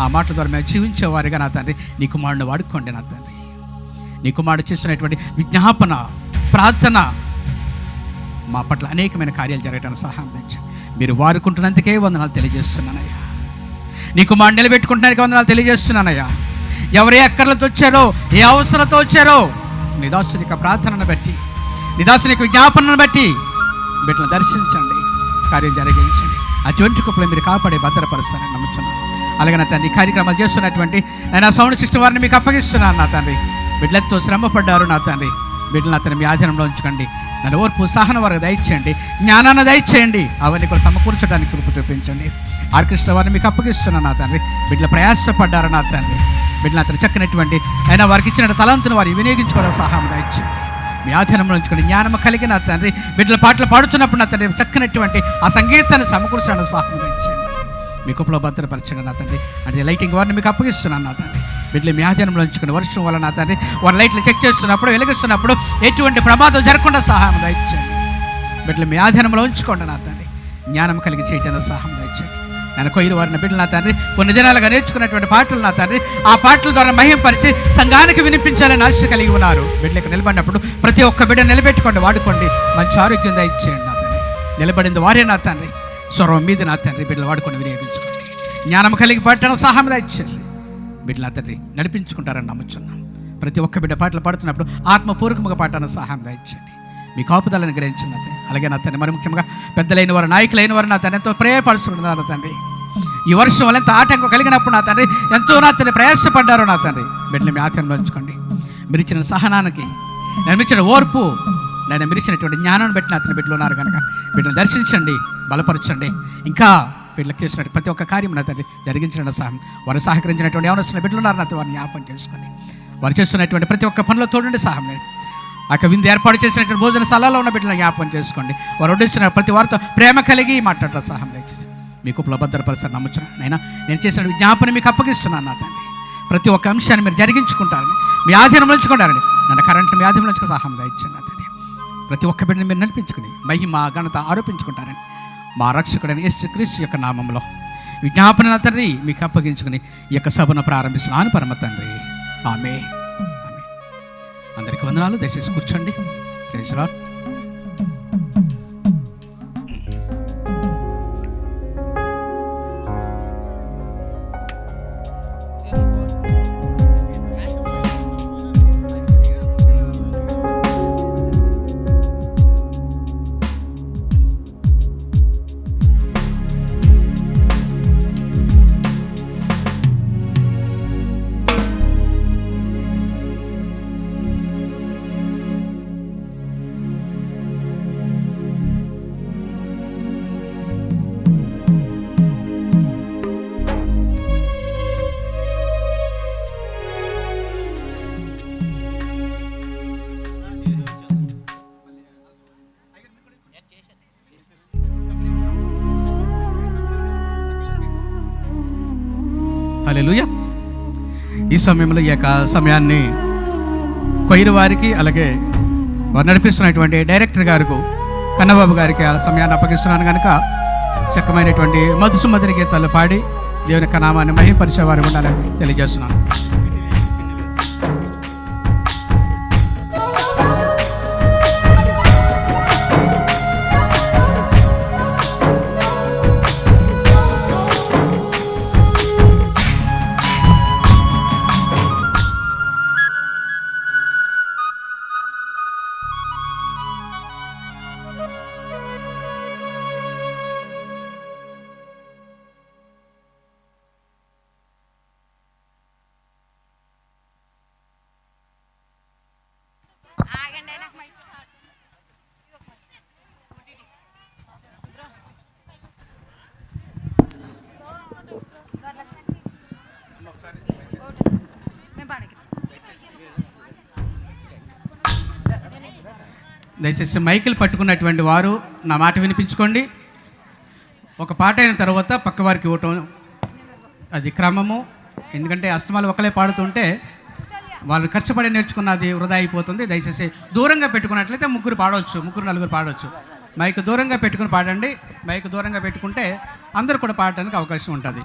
ఆ మాటల ద్వారా మేము జీవించేవారిగా నా తండ్రి నీ కుమారుని వాడుకోండి నా తండ్రి. నీ కుమారుడు చేసినటువంటి విజ్ఞాపన ప్రార్థన మా పట్ల అనేకమైన కార్యాలు జరగడానికి సహాయం తెచ్చు మీరు వాడుకుంటున్నందుకే వందనాలు తెలియజేస్తున్నానయ్యా. నీ కుమారుడు నిలబెట్టుకుంటున్నానికి వందనాలు తెలియజేస్తున్నానయ్యా. ఎవరి అక్కర్లతో వచ్చారో ఏ అవసరంతో వచ్చారో నిదాసుని యొక్క ప్రార్థనను బట్టి నిదాసుని యొక్క విజ్ఞాపనను బట్టి వీటిని దర్శించండి కార్యం జరిగించండి. అటువంటి కుప్పలు మీరు కాపాడే భద్రపరుస్తానని నమ్ముతున్నాను. అలాగే నా తండ్రి కార్యక్రమాలు చేస్తున్నటువంటి నేను సౌండ్ సిస్టమ్ వారిని మీకు అప్పగిస్తున్నాను నా తండ్రి. బిడ్డలతో శ్రమ పడ్డారు నా తండ్రి. బిడ్డలు నా తండ్రి మీ ఆధీనంలో ఉంచుకోండి. నన్ను ఓర్పు సహనం వారికి దయచేయండి. జ్ఞానాన్ని దయచేయండి. అవన్నీ కూడా సమకూర్చడానికి కృప చూపించండి. ఆర్కృష్ణ వారిని మీకు అప్పగిస్తున్నాను నా తండ్రి. బిడ్డలు ప్రయాసపడ్డారు నా తండ్రి. బిడ్డలు అతను చక్కనటువంటి అయినా వారికి ఇచ్చిన తలంతును వారు వినియోగించుకోవడం సహాయం దయచేయండి. మీ ఆధీనంలో ఉంచుకుని జ్ఞానం కలిగిన తండ్రి. బిడ్డల పాటలు పాడుతున్నప్పుడు నా తండ్రి చక్కనటువంటి ఆ సంగీతాన్ని సమకూర్చడం సహాయం దయచేయండి. మీ కుప్పలో భద్రపరచండి నా తండ్రి. అంటే లైటింగ్ వారిని మీకు అప్పగిస్తున్నాను నా తండ్రి. బిడ్డలు మీ ఆధీనంలో ఉంచుకుని వర్షం వల్ల నా తండ్రి. వారి లైట్లు చెక్ చేస్తున్నప్పుడు వెలిగిస్తున్నప్పుడు ఎటువంటి ప్రమాదం జరగకుండా సహాయం దయచేయండి. బిడ్డలు మీ ఆధీనంలో ఉంచుకోండి నా తండ్రి. జ్ఞానం కలిగి చేయటంలో సహాయం దయచేయండి. నేను కొయ్యలు వారిని బిడ్డలు నా తండ్రి. కొన్ని దినాలుగా నేర్చుకున్నటువంటి పాటలు నా తండ్రి. ఆ పాటల ద్వారా మహింపరిచి సంఘానికి వినిపించాలని ఆశ కలిగి ఉన్నారు. బిడ్డలకు నిలబడినప్పుడు ప్రతి ఒక్క బిడ్డ నిలబెట్టుకోండి వాడుకోండి. మంచి ఆరోగ్యం దయచేయండి నా తండ్రి. నిలబడింది వారే నా తండ్రి. స్వరం మీద నా తండ్రి బిడ్డలు వాడుకొని వినియోగించుకోండి. జ్ఞానం కలిగి పట్టడం సహాయం దయచేసి. బిడ్డల తండ్రి నడిపించుకుంటారని నమ్ముచున్నాం. ప్రతి ఒక్క బిడ్డ పాటలు పాడుతున్నప్పుడు ఆత్మపూర్వకంగా పాటను సహాయం దయచండి మీ కాపుదలను గ్రహించిన అలాగే నా తండ్రి మరి ముఖ్యంగా పెద్దలైన వారు నాయకులైన వారు నా తండ్రి ఎంతో ప్రేయపరుస్తున్నారు నా తండ్రి. ఈ వర్షం వల్ల ఎంత ఆటంకం కలిగినప్పుడు నా తండ్రి ఎంతో నా తండ్రి ప్రయాసపడ్డారు నా తండ్రి. బిడ్డలు మీ ఆత్మలో ఉంచుకోండి. మీరు ఇచ్చిన సహనానికి నేను ఇచ్చిన ఓర్పు నేను మీరు ఇచ్చినటువంటి జ్ఞానాన్ని బట్టి నా తండ్రి బిడ్డలు ఉన్నారు కనుక బిడ్డలు దర్శించండి. బలపరచండి. ఇంకా వీళ్ళకి చేసినట్టు ప్రతి ఒక్క కార్యం నా తండ్రి జరిగించిన సహాయం వారు సహకరించినటువంటి ఎవరు బిడ్డలు ఉన్నారు వారిని జ్ఞాపకం చేసుకొని. వారు చేస్తున్నటువంటి ప్రతి ఒక్క పనిలో తోడండి సహాయం ఆ విందు ఏర్పాటు చేసినటువంటి భోజన స్థలాల్లో ఉన్న బిడ్డలను జ్ఞాపకం చేసుకోండి. వారు వడ్డిస్తున్న ప్రతి వారితో ప్రేమ కలిగి మాట్లాడటం సహాయం దయచేసి మీకు భద్రపరుస్తారు నమ్ముచున్నాను నైనా నేను చేసిన విజ్ఞాపన మీకు అప్పగిస్తున్నాను నా తండ్రి. ప్రతి ఒక్క అంశాన్ని మీరు జరిగించుకుంటారని మీ ఆధీనంలో ఉంచుకుంటారని నన్ను కరెంట్ మీ ఆధీనంలో ఉంచుకుని సహాయం దయచండి నా తండ్రి. ప్రతి ఒక్క బిడ్డని మీరు నడిపించుకుని మహిమ ఘనత ఆరోపించుకుంటారని మా రక్షకుడైన యేసు క్రీస్తు యొక్క నామంలో విజ్ఞాపన తండ్రి మీకు అప్పగించుకుని ఈ యొక్క సభను ప్రారంభిస్తున్నాను పరమ తండ్రి. ఆమె ఆమె అందరికి వందనాలు. దయచేసి కూర్చోండి. Praise అలెలుయ ఈ సమయంలో ఈ యొక్క సమయాన్ని కొయ్యరు వారికి అలాగే వారు నడిపిస్తున్నటువంటి డైరెక్టర్ గారికి కన్నబాబు గారికి ఆ సమయాన్ని అప్పగిస్తున్నాను కనుక చక్కమైనటువంటి మధుసుమధుని గీతాలు పాడి దేవుని యొక్క నామాన్ని మహిపరిచే వారు ఉండాలని తెలియజేస్తున్నాను. దయచేసి మైకిల్ పట్టుకున్నటువంటి వారు నా మాట వినిపించుకోండి. ఒక పాట అయిన తర్వాత పక్కవారికి ఇవ్వటం అది క్రమము. ఎందుకంటే అస్తమాలు ఒకలే పాడుతుంటే వాళ్ళు కష్టపడి నేర్చుకున్నది వృధా అయిపోతుంది. దయచేసి దూరంగా పెట్టుకున్నట్లయితే ముగ్గురు పాడవచ్చు ముగ్గురు నలుగురు పాడవచ్చు. మైక్ దూరంగా పెట్టుకుని పాడండి. మైక్ దూరంగా పెట్టుకుంటే అందరూ కూడా పాడడానికి అవకాశం ఉంటుంది.